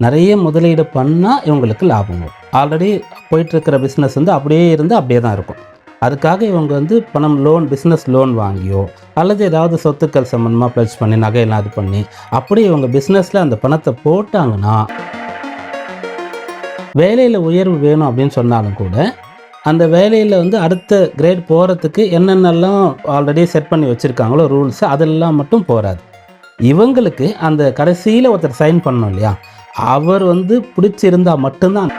நிறைய முதலீடு பண்ணால் இவங்களுக்கு லாபம் வரும். ஆல்ரெடி போயிட்டுருக்கிற பிஸ்னஸ் வந்து அப்படியே இருந்து அப்படியே தான் இருக்கும். அதுக்காக இவங்க வந்து பணம் லோன் பிஸ்னஸ் லோன் வாங்கியோ அல்லது ஏதாவது சொத்துக்கள் சம்மந்தமாக ப்ளஸ் பண்ணி நகையெல்லாம் இது பண்ணி அப்படி இவங்க பிஸ்னஸில் அந்த பணத்தை போட்டாங்கன்னா வேலையில் உயர்வு வேணும் அப்படின்னு சொன்னாலும் கூட அந்த வேலையில் வந்து அடுத்த கிரேட் போகிறதுக்கு என்னென்னலாம் ஆல்ரெடி செட் பண்ணி வச்சுருக்காங்களோ ரூல்ஸ் அதெல்லாம் மட்டும் போகாது இவங்களுக்கு அந்த கடைசியில் ஒருத்தர் சைன் பண்ணோம் இல்லையா? அவர் வந்து பிடிச்சிருந்தால் மட்டும்தான்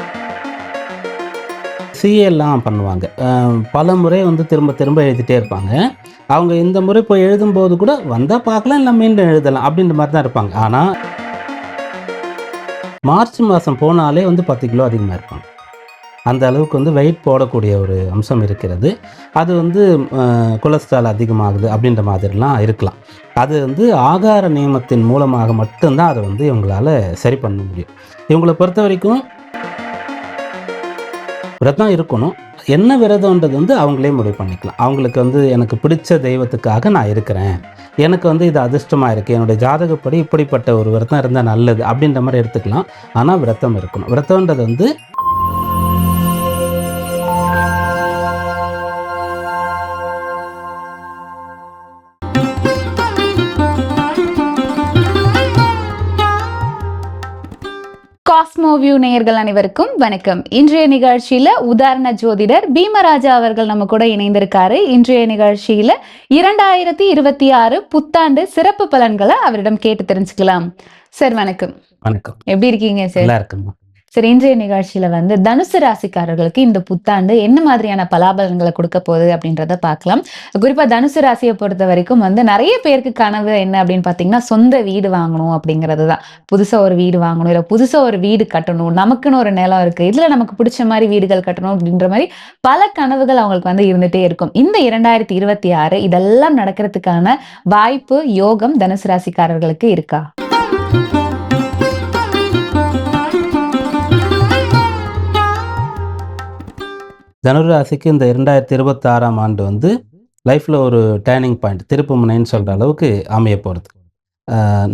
சிஏலாம் பண்ணுவாங்க. பல முறை வந்து திரும்ப திரும்ப எழுதிட்டே இருப்பாங்க. அவங்க இந்த முறை போய் எழுதும்போது கூட வந்தால் பார்க்கலாம் இல்லை மீண்டும் எழுதலாம் அப்படின்ற மாதிரி தான் இருப்பாங்க. ஆனால் மார்ச் மாதம் போனாலே வந்து பத்து கிலோ அதிகமாக இருப்பாங்க. அந்த அளவுக்கு வந்து வெயிட் போடக்கூடிய ஒரு அம்சம் இருக்கிறது. அது வந்து கொலஸ்ட்ரால் அதிகமாகுது அப்படின்ற மாதிரிலாம் இருக்கலாம். அது வந்து ஆகார நியமத்தின் மூலமாக மட்டும்தான் அதை வந்து இவங்களால சரி பண்ண முடியும். இவங்களை பொறுத்த வரைக்கும் விரதம் இருக்கணும். என்ன விரதம்ன்றது வந்து அவங்களே முடிவு பண்ணிக்கலாம். அவங்களுக்கு வந்து எனக்கு பிடிச்ச தெய்வத்துக்காக நான் இருக்கிறேன். எனக்கு வந்து இது அதிர்ஷ்டமாக இருக்குது என்னுடைய ஜாதகப்படி இப்படிப்பட்ட ஒரு விரதம் இருந்தால் நல்லது அப்படின்ற மாதிரி எடுத்துக்கலாம். ஆனால் விரதம் இருக்கணும். விரதம்ன்றது வந்து காஸ்மோ வியூ நேயர்கள் அனைவருக்கும் வணக்கம். இன்றைய நிகழ்ச்சியில உதாரண ஜோதிடர் பீமராஜா அவர்கள் நம்ம கூட இணைந்திருக்காரு. இன்றைய நிகழ்ச்சியில இரண்டாயிரத்தி இருபத்தி ஆறு புத்தாண்டு சிறப்பு பலன்களை அவரிடம் கேட்டு தெரிஞ்சுக்கலாம். சார் வணக்கம். வணக்கம். எப்படி இருக்கீங்க சார்? நல்லா சரி இன்றைய நிகழ்ச்சியில வந்து தனுசு ராசிக்காரர்களுக்கு இந்த புத்தாண்டு என்ன மாதிரியான பலாபலன்களை கொடுக்க போகுது அப்படின்றத பார்க்கலாம். குறிப்பா தனுசு ராசியை பொறுத்த வரைக்கும் வந்து நிறைய பேருக்கு கனவு என்ன அப்படின்னு பாத்தீங்கன்னா சொந்த வீடு வாங்கணும் அப்படிங்கிறது தான் புதுசா ஒரு வீடு வாங்கணும் இல்ல புதுசா ஒரு வீடு கட்டணும் நமக்குன்னு ஒரு நிலம் இருக்கு இதுல நமக்கு பிடிச்ச மாதிரி வீடுகள் கட்டணும் அப்படின்ற மாதிரி பல கனவுகள் அவங்களுக்கு வந்து இருந்துட்டே இருக்கும். இந்த இரண்டாயிரத்தி இருபத்தி ஆறு இதெல்லாம் நடக்கிறதுக்கான வாய்ப்பு யோகம் தனுசு ராசிக்காரர்களுக்கு இருக்கா? தனுராசிக்கு இந்த இரண்டாயிரத்தி இருபத்தாறாம் ஆண்டு வந்து லைஃப்பில் ஒரு டேர்னிங் பாயிண்ட் திருப்பு முனைன்னு சொல்கிற அளவுக்கு அமைய போகிறது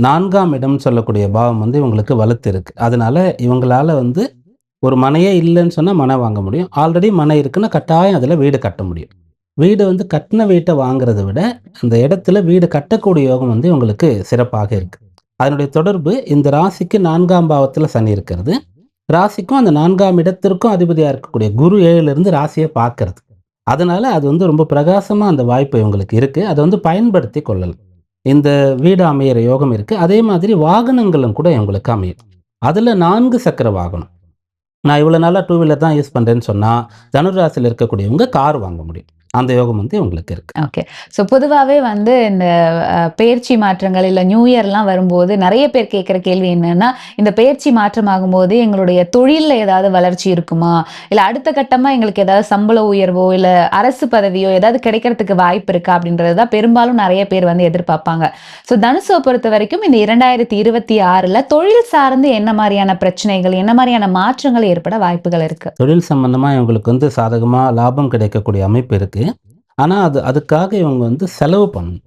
நான்காம் இடம்னு சொல்லக்கூடிய பாவம் வந்து இவங்களுக்கு வலுத்து இருக்குது அதனால் இவங்களால வந்து ஒரு மனையே இல்லைன்னு சொன்னால் மனை வாங்க முடியும். ஆல்ரெடி மனை இருக்குன்னா கட்டாயம் அதில் வீடு கட்ட முடியும். வீடு வந்து கட்டின வீட்டை வாங்குறத விட அந்த இடத்துல வீடு கட்டக்கூடிய யோகம் வந்து இவங்களுக்கு சிறப்பாக இருக்குது அதனுடைய தொடர்பு இந்த ராசிக்கு நான்காம் பாவத்தில் சனி இருக்கிறது. ராசிக்கும் அந்த நான்காம் இடத்திற்கும் அதிபதியாக இருக்கக்கூடிய குரு ஏழிலிருந்து ராசியை பார்க்கறது அதனால அது வந்து ரொம்ப பிரகாசமாக அந்த வாய்ப்பு இவங்களுக்கு இருக்குது அதை வந்து பயன்படுத்தி கொள்ளலாம். இந்த வீடு அமையிற யோகம் இருக்குது அதே மாதிரி வாகனங்களும் கூட இவங்களுக்கு அமையும். அதில் நான்கு சக்கர வாகனம். நான் இவ்வளோ நாளாக டூ வீலர் தான் யூஸ் பண்ணுறேன்னு சொன்னால் தனுராசியில் இருக்கக்கூடியவங்க கார் வாங்க முடியும். அந்த யோகம் வந்து இவங்களுக்கு இருக்குது ஓகே ஸோ பொதுவாகவே வந்து இந்த பெயர்ச்சி மாற்றங்கள் இல்லை நியூ இயர்லாம் வரும்போது நிறைய பேர் கேட்குற கேள்வி என்னன்னா இந்த பெயர்ச்சி மாற்றம் ஆகும்போது எங்களுடைய தொழிலில் ஏதாவது வளர்ச்சி இருக்குமா? இல்லை அடுத்த கட்டமாக எங்களுக்கு ஏதாவது சம்பள உயர்வோ இல்லை அரசு பதவியோ ஏதாவது கிடைக்கிறதுக்கு வாய்ப்பு இருக்கா? அப்படின்றது தான் பெரும்பாலும் நிறைய பேர் வந்து எதிர்பார்ப்பாங்க. ஸோ தனுசுவை பொறுத்த வரைக்கும் இந்த இரண்டாயிரத்தி இருபத்தி ஆறில் தொழில் சார்ந்து என்ன மாதிரியான பிரச்சனைகள் என்ன மாதிரியான மாற்றங்கள் ஏற்பட வாய்ப்புகள் இருக்கு? தொழில் சம்பந்தமாக இவங்களுக்கு வந்து சாதகமாக லாபம் கிடைக்கக்கூடிய அமைப்பு இருக்குது. ஆனால் அது அதுக்காக இவங்க வந்து செலவு பண்ணணும்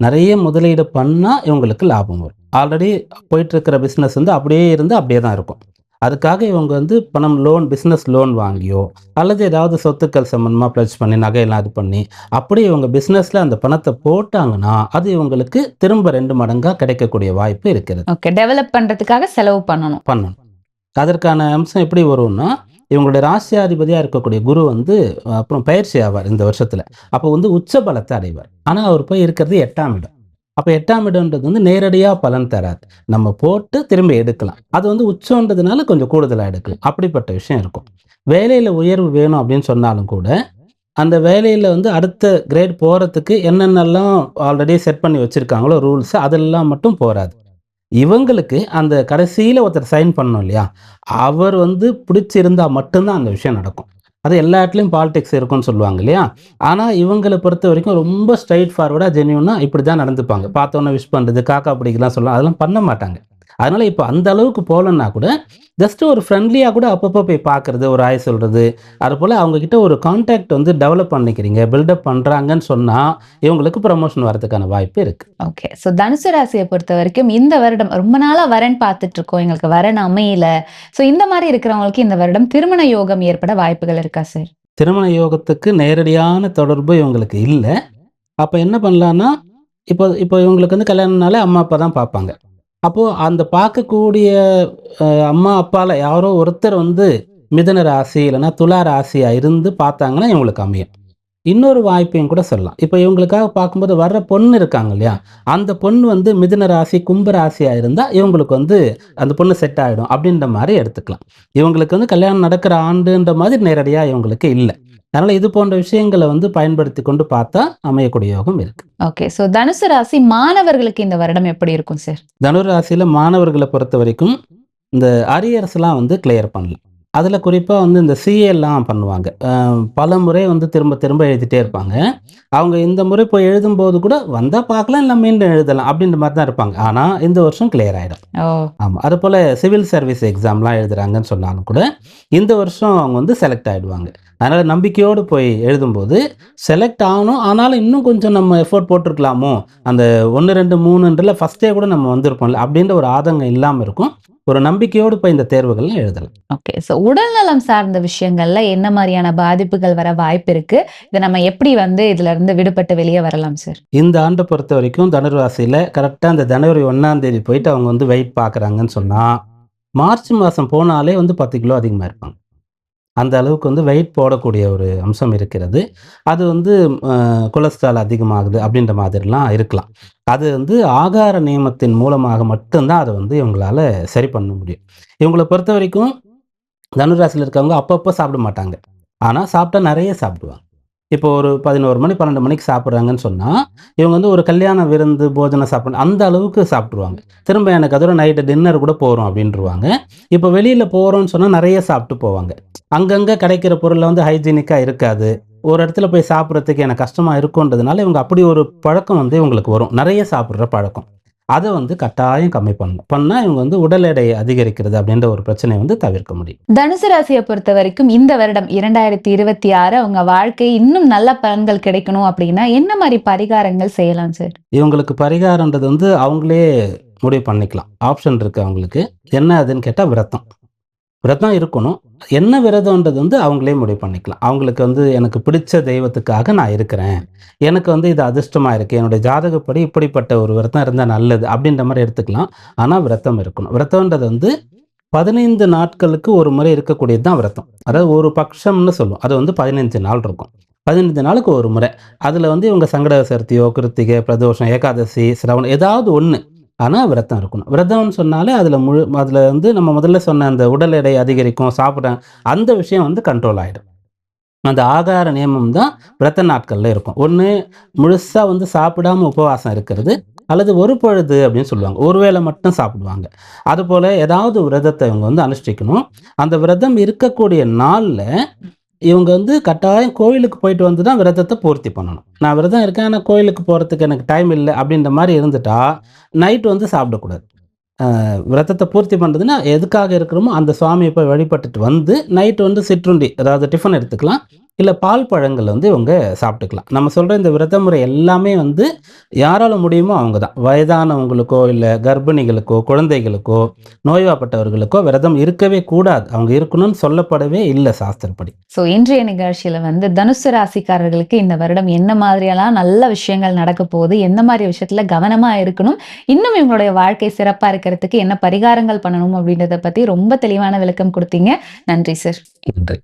நிறைய முதலீடு பண்ணால் இவங்களுக்கு லாபம் வரும். ஆல்ரெடி போயிட்டுருக்கிற பிஸ்னஸ் வந்து அப்படியே இருந்து அப்படியே தான் இருக்கும். அதுக்காக இவங்க வந்து பணம் லோன் பிஸ்னஸ் லோன் வாங்கியோ அல்லது ஏதாவது சொத்துக்கள் சம்மந்தமாக ப்ளச் பண்ணி நகையெல்லாம் இது பண்ணி அப்படி இவங்க பிஸ்னஸில் அந்த பணத்தை போட்டாங்கன்னா அது இவங்களுக்கு திரும்ப ரெண்டு மடங்காக கிடைக்கக்கூடிய வாய்ப்பு இருக்கிறது. ஓகே டெவலப் பண்ணுறதுக்காக செலவு பண்ணணும். பண்ணணும். அதற்கான அம்சம் எப்படி வரும்னா இவங்களுடைய ராசியாதிபதியாக இருக்கக்கூடிய குரு வந்து அப்புறம் பயிற்சி ஆவார் இந்த வருஷத்தில். அப்போ வந்து உச்ச பலத்தை அடைவார். ஆனால் அவர் போய் இருக்கிறது எட்டாம் இடம். அப்போ எட்டாம் இடம்ன்றது வந்து நேரடியாக பலன் தராது. நம்ம போட்டு திரும்ப எடுக்கலாம். அது வந்து உச்சம்ன்றதுனால கொஞ்சம் கூடுதலாக எடுக்கலாம். அப்படிப்பட்ட விஷயம் இருக்கும். வேலையில் உயர்வு வேணும் அப்படின்னு சொன்னாலும் கூட அந்த வேலையில் வந்து அடுத்த கிரேட் போகிறதுக்கு என்னென்னலாம் ஆல்ரெடி செட் பண்ணி வச்சுருக்காங்களோ ரூல்ஸ் அதெல்லாம் மட்டும் போகாது இவங்களுக்கு அந்த கடைசியில் ஒருத்தர் சைன் பண்ணோம் இல்லையா? அவர் வந்து பிடிச்சிருந்தா மட்டும்தான் அந்த விஷயம் நடக்கும். அது எல்லா இடத்துலையும் பாலிடிக்ஸ் இருக்கும்னு சொல்லுவாங்க இல்லையா? ஆனால் இவங்களை பொறுத்த வரைக்கும் ரொம்ப ஸ்ட்ரைட் ஃபார்வர்டாக ஜென்யூனாக இப்படி தான் நடந்துப்பாங்க. பார்த்தோன்னே விஷ் பண்ணுறது காக்கா பிடிக்கலாம் சொல்லலாம் அதெல்லாம் பண்ண மாட்டாங்க. அதனால இப்போ அந்த அளவுக்கு போகலன்னா கூட ஜஸ்ட் ஒரு ஃப்ரெண்ட்லியாக கூட அப்பப்போ போய் பார்க்கறது ஒரு ஆய் சொல்கிறது அது போல் அவங்கக்கிட்ட ஒரு கான்டாக்ட் வந்து டெவலப் பண்ணிக்கிறீங்க பில்டப் பண்ணுறாங்கன்னு சொன்னால் இவங்களுக்கு ப்ரமோஷன் வரதுக்கான வாய்ப்பு இருக்குது ஓகே ஸோ தனுசு ராசியை பொறுத்த வரைக்கும் இந்த வருடம் ரொம்ப நாளா வரன் பார்த்துட்டு இருக்கோம் எங்களுக்கு வரன் அமையல. ஸோ இந்த மாதிரி இருக்கிறவங்களுக்கு இந்த வருடம் திருமண யோகம் ஏற்பட வாய்ப்புகள் இருக்கா சார் திருமண யோகத்துக்கு நேரடியான தொடர்பு இவங்களுக்கு இல்லை. அப்போ என்ன பண்ணலான்னா இப்போ இப்போ இவங்களுக்கு வந்து கல்யாணம்னாலே அம்மா அப்பா தான் பார்ப்பாங்க. அப்போது அந்த பார்க்கக்கூடிய அம்மா அப்பாவில் யாரோ ஒருத்தர் வந்து மிதன ராசி இல்லைன்னா துலா ராசியாக இருந்து பார்த்தாங்கன்னா இவங்களுக்கு அமையும். இன்னொரு வாய்ப்பையும் கூட சொல்லலாம். இப்போ இவங்களுக்காக பார்க்கும்போது வர்ற பொண்ணு இருக்காங்க இல்லையா? அந்த பொண்ணு வந்து மிதுன ராசி கும்ப ராசியாக இருந்தால் இவங்களுக்கு வந்து அந்த பொண்ணு செட் ஆகிடும் அப்படின்ற மாதிரி எடுத்துக்கலாம். இவங்களுக்கு வந்து கல்யாணம் நடக்கிற ஆண்டுன்ற மாதிரி நேரடியாக இவங்களுக்கு இல்லை. அதனால் இது போன்ற விஷயங்களை வந்து பயன்படுத்தி கொண்டு பார்த்தா அமையக்கூடிய யோகம் இருக்கு. ஓகே ஸோ தனுசு ராசி மாணவர்களுக்கு இந்த வருடம் எப்படி இருக்கும் சார் தனுர் ராசியில் மாணவர்களை பொறுத்த வரைக்கும் இந்த அரியர்ஸ்லாம் வந்து கிளியர் பண்ணலாம் அதில் குறிப்பாக வந்து இந்த எல்லாம் பண்ணுவாங்க. பல முறை வந்து திரும்ப திரும்ப எழுதிட்டே இருப்பாங்க. அவங்க இந்த முறை போய் எழுதும்போது கூட வந்தால் பார்க்கலாம் இல்லை மீண்டும் எழுதலாம் அப்படின்ற மாதிரி தான் இருப்பாங்க. ஆனால் இந்த வருஷம் கிளியர் ஆகிடும் ஆமாம் அது போல் சிவில் சர்வீஸ் எக்ஸாம்லாம் எழுதுறாங்கன்னு சொன்னாலும் கூட இந்த வருஷம் அவங்க வந்து செலக்ட் ஆகிடுவாங்க அதனால் நம்பிக்கையோடு போய் எழுதும்போது செலக்ட் ஆகணும். ஆனாலும் இன்னும் கொஞ்சம் நம்ம எஃபோர்ட் போட்டிருக்கலாமோ? அந்த ஒன்று ரெண்டு மூணுன்றல ஃபஸ்ட்டே கூட நம்ம வந்திருப்போம்ல அப்படின்ற ஒரு ஆதங்கம் இல்லாமல் இருக்கும். ஒரு நம்பிக்கையோடு போய் இந்த தேர்வுகள்லாம் எழுதலாம். ஓகே ஸோ உடல்நலம் சார்ந்த விஷயங்கள்ல என்ன மாதிரியான பாதிப்புகள் வர வாய்ப்பு இருக்கு? இதை நம்ம எப்படி வந்து இதுல இருந்து விடுபட்டு வெளியே வரலாம் சார் இந்த ஆண்டை பொறுத்த வரைக்கும் தனுர்ராசியில் கரெக்டாக இந்த ஜனவரி ஒன்றாம் தேதி போயிட்டு அவங்க வந்து வெயிட் பார்க்குறாங்கன்னு சொன்னால் மார்ச் மாதம் போனாலே வந்து பத்து கிலோ அதிகமாக இருப்பாங்க. அந்த அளவுக்கு வந்து வெயிட் போடக்கூடிய ஒரு அம்சம் இருக்கிறது. அது வந்து கொலஸ்ட்ரால் அதிகமாகுது அப்படின்ற மாதிரிலாம் இருக்கலாம். அது வந்து ஆகார நியமத்தின் மூலமாக மட்டும்தான் அதை வந்து இவங்களால சரி பண்ண முடியும். இவங்களை பொறுத்த வரைக்கும் தனுராசியில் இருக்கவங்க அப்பப்போ சாப்பிட மாட்டாங்க. ஆனால் சாப்பிட்டா நிறைய சாப்பிடுவாங்க. இப்போ ஒரு பதினோரு மணி பன்னெண்டு மணிக்கு சாப்பிட்றாங்கன்னு சொன்னால் இவங்க வந்து ஒரு கல்யாண விருந்து போஜனம் சாப்பிட அந்த அளவுக்கு சாப்பிட்ருவாங்க திரும்ப எனக்கு அதோட நைட்டு டின்னர் கூட போகிறோம் அப்படின்றவாங்க. இப்போ வெளியில் போகிறோம்னு சொன்னால் நிறைய சாப்பிட்டு போவாங்க. அங்கங்கே கிடைக்கிற பொருளில் வந்து ஹைஜீனிக்காக இருக்காது. ஒரு இடத்துல போய் சாப்பிட்றதுக்கு எனக்கு கஷ்டமாக இருக்குன்றதுனால இவங்க அப்படி ஒரு பழக்கம் வந்து இவங்களுக்கு வரும். நிறைய சாப்பிட்ற பழக்கம். அதை வந்து கட்டாயம் கம்மி பண்ணணும். பண்ணால் இவங்க வந்து உடல் எடை அதிகரிக்கிறது அப்படின்ற ஒரு பிரச்சனையை வந்து தவிர்க்க முடியும். தனுசு ராசியை பொறுத்த வரைக்கும் இந்த வருடம் இரண்டாயிரத்தி இருபத்தி ஆறு அவங்க வாழ்க்கை இன்னும் நல்ல பலன்கள் கிடைக்கணும் அப்படின்னா என்ன மாதிரி பரிகாரங்கள் செய்யலாம் சார் இவங்களுக்கு பரிகாரன்றது வந்து அவங்களே முடிவு பண்ணிக்கலாம். ஆப்ஷன் இருக்குது அவங்களுக்கு. என்ன அதுன்னு கேட்டால் விரதம். விரதம் இருக்கணும். என்ன விரதம்ன்றது வந்து அவங்களே முடிவு பண்ணிக்கலாம். அவங்களுக்கு வந்து எனக்கு பிடிச்ச தெய்வத்துக்காக நான் இருக்கிறேன். எனக்கு வந்து இது அதிர்ஷ்டமாக இருக்குது என்னுடைய ஜாதகப்படி இப்படிப்பட்ட ஒரு விரதம் இருந்தால் நல்லது அப்படின்ற மாதிரி எடுத்துக்கலாம். ஆனால் விரதம் இருக்கணும். விரதம்ன்றது வந்து பதினைந்து நாட்களுக்கு ஒரு முறை இருக்கக்கூடியது தான் விரதம். அதாவது ஒரு பட்சம்னு சொல்லுவோம். அது வந்து பதினைஞ்சு நாள் இருக்கும். பதினைஞ்சு நாளுக்கு ஒரு முறை. அதில் வந்து இவங்க சங்கட சதுர்த்தியோ கிருத்திகை பிரதோஷம் ஏகாதசி சிரவணம் ஏதாவது ஒன்று ஆனால் விரதம் இருக்கணும். விரதம்னு சொன்னாலே அதில் முழு அதில் வந்து நம்ம முதல்ல சொன்ன அந்த உடல் எடை அதிகரிக்கும் சாப்பிட்றேன் அந்த விஷயம் வந்து கண்ட்ரோல் ஆகிடும் அந்த ஆகார நியமம் தான் விரத நாட்களில் இருக்கும். ஒன்று முழுசாக வந்து சாப்பிடாம உபவாசம் இருக்கிறது அல்லது ஒரு பொழுது அப்படின்னு சொல்லுவாங்க. ஒரு வேளை மட்டும் சாப்பிடுவாங்க. அதுபோல் ஏதாவது விரதத்தை இவங்க வந்து அனுஷ்டிக்கணும். அந்த விரதம் இருக்கக்கூடிய நாளில் இவங்க வந்து கட்டாயம் கோயிலுக்கு போயிட்டு வந்து தான் விரதத்தை பூர்த்தி பண்ணணும். நான் விரதம் இருக்கேன் ஆனால் கோயிலுக்கு போகிறதுக்கு எனக்கு டைம் இல்லை அப்படின்ற மாதிரி இருந்துட்டா நைட் வந்து சாப்பிடக்கூடாது. விரதத்தை பூர்த்தி பண்ணுறதுன்னா எதுக்காக இருக்கிறோமோ அந்த சுவாமியை போய் வழிபட்டுட்டு வந்து நைட் வந்து சிற்றுண்டி அதாவது டிஃபன் எடுத்துக்கலாம். இல்லை பால் பழங்கள் வந்து இவங்க சாப்பிட்டுக்கலாம். நம்ம சொல்கிற இந்த விரத முறை எல்லாமே வந்து யாரால முடியுமோ அவங்க தான் வயதானவங்களுக்கோ இல்லை கர்ப்பிணிகளுக்கோ குழந்தைகளுக்கோ நோய்வாப்பட்டவர்களுக்கோ விரதம் இருக்கவே கூடாது. அவங்க இருக்கணும்னு சொல்லப்படவே இல்லை சாஸ்திரப்படி. ஸோ இன்றைய நிகழ்ச்சியில வந்து தனுசு ராசிக்காரர்களுக்கு இந்த வருடம் என்ன மாதிரியெல்லாம் நல்ல விஷயங்கள் நடக்க போகுது எந்த மாதிரி விஷயத்துல கவனமா இருக்கணும் இன்னும் இவங்களுடைய வாழ்க்கை சிறப்பா இருக்கிறதுக்கு என்ன பரிகாரங்கள் பண்ணணும் அப்படின்றத பத்தி ரொம்ப தெளிவான விளக்கம் கொடுத்தீங்க. நன்றி சார். நன்றி.